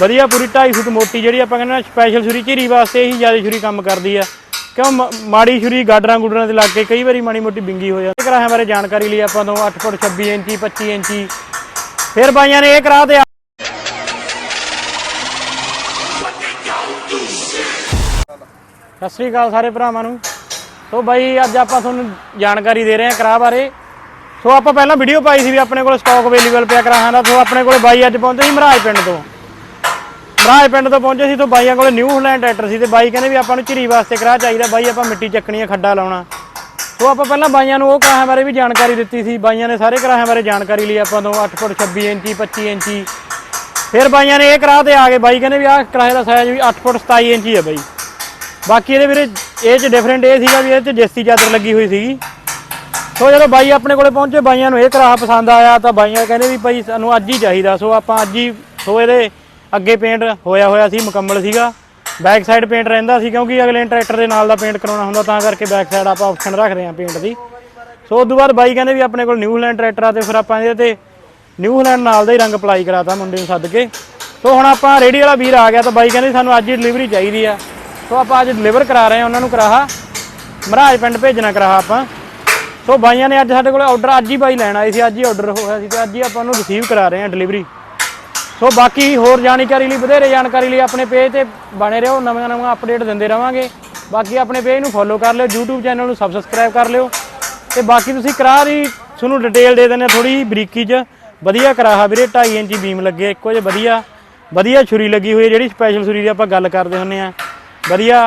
ਵਧੀਆ ਪੂਰੀ 2.5 ਫੁੱਟ ਮੋਟੀ ਜਿਹੜੀ ਆਪਾਂ ਕਹਿੰਦੇ ਨਾ ਸਪੈਸ਼ਲ ਛੁਰੀ, ਝੀਰੀ ਵਾਸਤੇ ਇਹੀ ਜ਼ਿਆਦਾ ਛੁਰੀ ਕੰਮ ਕਰਦੀ ਆ। ਕਿਉਂ ਮਾੜੀ ਛੁਰੀ ਗਾਡਰਾਂ ਗੁਡਰਾਂ ਦੇ ਲੱਗ ਕੇ ਕਈ ਵਾਰੀ ਮਾੜੀ ਮੋਟੀ ਬਿੰਗੀ ਹੋ ਜਾਂਦੀ। ਕਰਾਹਾਂ ਬਾਰੇ ਜਾਣਕਾਰੀ ਲਈ ਆਪਾਂ ਤੋਂ 8 ਫੁੱਟ 26 ਇੰਚੀ 25 ਇੰਚੀ। ਫਿਰ ਬਾਈਆਂ ਨੇ ਇਹ ਕਰਾ ਤੇ ਸਤਿ ਸ੍ਰੀ ਅਕਾਲ ਸਾਰੇ ਭਰਾਵਾਂ ਨੂੰ। ਸੋ ਬਾਈ, ਅੱਜ ਆਪਾਂ ਤੁਹਾਨੂੰ ਜਾਣਕਾਰੀ ਦੇ ਰਹੇ ਹਾਂ ਕਰਾ ਬਾਰੇ। ਸੋ ਆਪਾਂ ਪਹਿਲਾਂ ਵੀਡੀਓ ਪਾਈ ਸੀ ਵੀ ਆਪਣੇ ਕੋਲ ਸਟਾਕ ਅਵੇਲੇਬਲ ਪਿਆ ਕਰਾਹਾਂ ਦਾ। ਸੋ ਆਪਣੇ ਕੋਲ ਬਾਈ ਅੱਜ ਪਹੁੰਚੇ ਸੀ ਮਹਾਰਾਜ ਪਿੰਡ ਤੋਂ। ਮਹਾਰਾਜ ਪਿੰਡ ਤੋਂ ਪਹੁੰਚੇ ਸੀ ਤੋਂ ਬਾਈਆਂ ਕੋਲੇ ਨਿਊ ਹਲੈਂਡ ਟਰੈਕਟਰ ਸੀ ਤੇ ਬਾਈ ਕਹਿੰਦੇ ਵੀ ਆਪਾਂ ਨੂੰ ਝਿਰੀ ਵਾਸਤੇ ਕਰਾ ਚਾਹੀਦਾ, ਬਾਈ ਆਪਾਂ ਮਿੱਟੀ ਚੱਕਣੀ ਹੈ ਖੱਡਾ ਲਾਉਣਾ। ਸੋ ਆਪਾਂ ਪਹਿਲਾਂ ਬਾਈਆਂ ਨੂੰ ਉਹ ਕਰਾਹਾਂ ਬਾਰੇ ਵੀ ਜਾਣਕਾਰੀ ਦਿੱਤੀ ਸੀ, ਬਾਈਆਂ ਨੇ ਸਾਰੇ ਕਰਾਹਾਂ ਬਾਰੇ ਜਾਣਕਾਰੀ ਲਈ ਆਪਾਂ ਤੋਂ 8 ਫੁੱਟ 26 ਇੰਚੀ 25 ਇੰਚੀ। ਫਿਰ ਬਾਈਆਂ ਨੇ ਇਹ ਕਰਾਹ ਤੇ ਆ ਗਏ ਬਾਈ ਕਹਿੰਦੇ ਵੀ ਆਹ ਕਰਾਹੇ ਦਾ ਸਾਈਜ਼ ਵੀ 8 ਫੁੱਟ 27 ਇੰਚੀ ਹੈ ਬਾਈ। ਬਾਕੀ ਇਹਦੇ ਵੀਰੇ, ਇਹ ਚ ਡਿਫਰੈਂਟ ਇਹ ਸੀਗਾ ਵੀ ਇਹ ਚ ਜੇਸੀ ਚਾਦਰ ਲੱਗੀ ਹੋਈ ਸੀਗੀ। ਸੋ ਜਦੋਂ ਬਾਈ ਆਪਣੇ ਕੋਲੇ ਪਹੁੰਚੇ, ਬਾਈਆਂ ਨੂੰ ਇਹ ਕਰਾਹਾ ਪਸੰਦ ਆਇਆ ਤਾਂ ਬਾਈਆਂ ਕਹਿੰਦੇ ਵੀ ਭਾਈ ਸਾਨੂੰ ਅੱਜ ਹੀ ਚਾਹੀਦਾ, ਸੋ ਆਪਾਂ ਅੱਜ ਹੀ ਸੋ ਇਹਦੇ ਅੱਗੇ ਪੇਂਟ ਹੋਇਆ ਹੋਇਆ ਸੀ, ਮੁਕੰਮਲ ਸੀਗਾ। ਬੈਕ ਸਾਈਡ ਪੇਂਟ ਰਹਿੰਦਾ ਸੀ ਕਿਉਂਕਿ ਅਗਲੇ ਟਰੈਕਟਰ ਦੇ ਨਾਲ ਦਾ ਪੇਂਟ ਕਰਾਉਣਾ ਹੁੰਦਾ, ਤਾਂ ਕਰਕੇ ਬੈਕ ਸਾਈਡ ਆਪਾਂ ਆਪਸ਼ਨ ਰੱਖਦੇ ਹਾਂ ਪੇਂਟ ਦੀ। ਸੋ ਉਸ ਤੋਂ ਬਾਅਦ ਬਾਈ ਕਹਿੰਦੇ ਵੀ ਆਪਣੇ ਕੋਲ ਨਿਊ ਟਰੈਕਟਰ ਆ ਤੇ ਫਿਰ ਆਪਾਂ ਇਹਦੇ ਤੇ ਨਿਊ ਹਲੈਂਡ ਨਾਲ ਦਾ ਹੀ ਰੰਗ ਅਪਲਾਈ ਕਰਾਤਾ ਮੁੰਡੇ ਨੂੰ ਸੱਦ ਕੇ। ਸੋ ਹੁਣ ਆਪਾਂ ਰੇਡੀ ਵਾਲਾ ਵੀਰ ਆ ਗਿਆ ਤਾਂ ਬਾਈ ਕਹਿੰਦੇ ਸਾਨੂੰ ਅੱਜ ਹੀ ਡਿਲੀਵਰੀ ਚਾਹੀਦੀ ਆ। ਸੋ ਆਪਾਂ ਅੱਜ ਡਿਲੀਵਰ ਕਰਾ ਰਹੇ ਹਾਂ ਉਹਨਾਂ ਨੂੰ ਕਰਾਹਾ। ਮਹਾਰਾਜ ਪਿੰਡ ਭੇਜਣਾ ਕਰਾਹਾ ਆਪਾਂ। ਸੋ ਬਾਈਆਂ ਨੇ ਅੱਜ ਸਾਡੇ ਕੋਲ ਆਰਡਰ ਅੱਜ ਹੀ ਬਾਈ ਲੈਣ ਆਏ ਸੀ, ਅੱਜ ਹੀ ਆਰਡਰ ਹੋਇਆ ਸੀ ਤੇ ਅੱਜ ਹੀ ਆਪਾਂ ਉਹਨੂੰ ਰਿਸੀਵ ਕਰਾ ਰਹੇ ਹਾਂ ਡਿਲੀਵਰੀ ਸੋ ਬਾਕੀ ਹੋਰ ਜਾਣਕਾਰੀ ਲਈ, ਵਧੇਰੇ ਜਾਣਕਾਰੀ ਲਈ ਆਪਣੇ ਪੇਜ ਤੇ ਬਣੇ ਰਹੋ ਨਵੀਆਂ ਨਵੀਆਂ ਅਪਡੇਟ ਦਿੰਦੇ ਰਵਾਂਗੇ। ਬਾਕੀ ਆਪਣੇ ਪੇਜ ਨੂੰ ਫੋਲੋ ਕਰ ਲਿਓ, YouTube ਚੈਨਲ ਨੂੰ ਸਬਸਕ੍ਰਾਈਬ ਕਰ ਲਿਓ। ਤੇ ਬਾਕੀ ਤੁਸੀਂ ਕਰਾਹ ਦੀ, ਤੁਹਾਨੂੰ ਡਿਟੇਲ ਦੇ ਦਿੰਦੇ ਥੋੜੀ ਬਰੀਕੀ 'ਚ। ਵਧੀਆ ਕਰਾਹਾ ਵੀਰੇ 2.5 ਇੰਚੀ ਬੀਮ ਲੱਗੇ, ਇੱਕੋ ਜਿਹਾ ਵਧੀਆ। ਵਧੀਆ ਛੁਰੀ ਲੱਗੀ ਹੋਈ ਹੈ, ਜਿਹੜੀ ਸਪੈਸ਼ਲ ਛੁਰੀ ਦੀ ਆਪਾਂ ਗੱਲ ਕਰਦੇ ਹੁੰਨੇ ਆ ਵਧੀਆ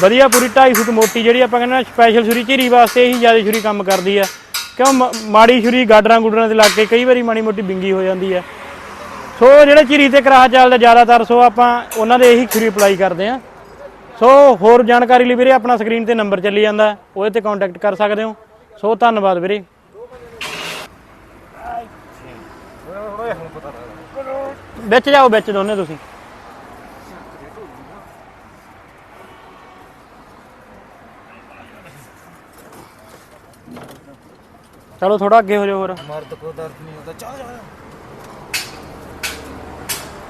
ਵਧੀਆ ਪੂਰੀ 2.5 ਫੁੱਟ ਮੋਟੀ ਜਿਹੜੀ ਆਪਾਂ ਕਹਿੰਦੇ ਨਾ ਸਪੈਸ਼ਲ ਛੁਰੀ, ਝੀਰੀ ਵਾਸਤੇ ਹੀ ਜ਼ਿਆਦਾ ਛੁਰੀ ਕੰਮ ਕਰਦੀ ਆ ਕਿਉਂ ਮਾੜੀ ਛੁਰੀ ਗਾਡਰਾਂ ਗੁਡਰਾਂ ਤੇ ਲੱਗ ਕੇ ਕਈ ਵਾਰੀ ਮਾੜੀ ਮੋਟੀ ਬਿੰਗੀ ਹੋ ਜਾਂਦੀ ਆ ਸੋ ਜਿਹੜੇ ਚਿਰੀ ਤੇ ਕਰਾਹ ਚੱਲਦਾ ਜ਼ਿਆਦਾਤਰ, ਸੋ ਆਪਾਂ ਉਹਨਾਂ ਦੇ ਇਹੀ ਖਰੀ ਅਪਲਾਈ ਕਰਦੇ ਆ ਸੋ ਹੋਰ ਜਾਣਕਾਰੀ ਲਈ ਵੀਰੇ ਆਪਣਾ ਸਕਰੀਨ ਤੇ ਨੰਬਰ ਚੱਲੀ ਜਾਂਦਾ ਉਹਦੇ ਤੇ ਕੰਟੈਕਟ ਕਰ ਸਕਦੇ ਹੋ। ਸੋ ਧੰਨਵਾਦ ਵੀਰੇ। ਵਿੱਚ ਜਾਓ, ਵਿੱਚ ਦੋਨੇ ਤੁਸੀਂ। ਚਲੋ ਥੋੜਾ ਅੱਗੇ ਹੋ ਜਾਓ ਹੋਰ। ਮਰਦ ਕੋ ਦਰਦ ਨਹੀਂ ਹੁੰਦਾ। ਚਲ ਜਾ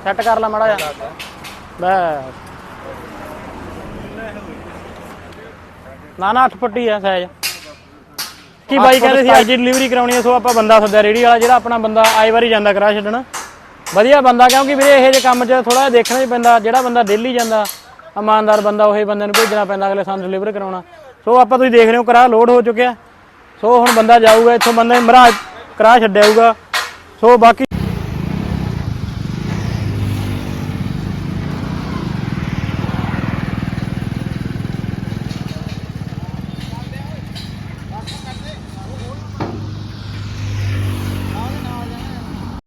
ਸੈੱਟ ਕਰ ਲੈ ਮੜਾ ਜਾ ਬਸ। ਨਾ ਨਾ 8 ਫੁੱਟੀ ਆ ਸਾਈਜ਼ ਕੀ ਬਾਈ ਕਹਿੰਦੇ ਸੀ ਅੱਜ ਡਿਲੀਵਰੀ ਕਰਾਉਣੀ ਹੈ ਸੋ ਆਪਾਂ ਬੰਦਾ ਸੱਦਿਆ ਰੇੜੀ ਵਾਲਾ ਜਿਹੜਾ ਆਪਣਾ ਬੰਦਾ ਆਏ ਵਾਰੀ ਜਾਂਦਾ ਕਰਾ ਛੱਡਣ। ਵਧੀਆ ਬੰਦਾ ਕਿਉਂਕਿ ਵੀਰੇ ਇਹੋ ਜਿਹੇ ਕੰਮ 'ਚ ਥੋੜਾ ਜਿਹਾ ਦੇਖਣਾ ਹੀ ਪੈਂਦਾ ਜਿਹੜਾ ਬੰਦਾ ਡੇਲੀ ਜਾਂਦਾ ਇਮਾਨਦਾਰ ਬੰਦਾ ਉਹੀ ਬੰਦੇ ਨੂੰ ਭੇਜਣਾ ਪੈਂਦਾ ਅਗਲੇ ਸਾਨੂੰ ਡਿਲੀਵਰ ਕਰਾਉਣਾ। ਸੋ ਆਪਾਂ ਤੁਸੀਂ ਦੇਖ ਰਹੇ ਹੋ ਕਰਾ ਲੋਡ ਹੋ ਚੁੱਕਿਆ। ਸੋ ਹੁਣ ਬੰਦਾ ਜਾਊਗਾ ਇੱਥੋਂ ਬੰਦੇ ਮਹਾਰਾਜ ਕਰਾ ਛੱਡਿਆਊਗਾ ਸੋ ਬਾਕੀ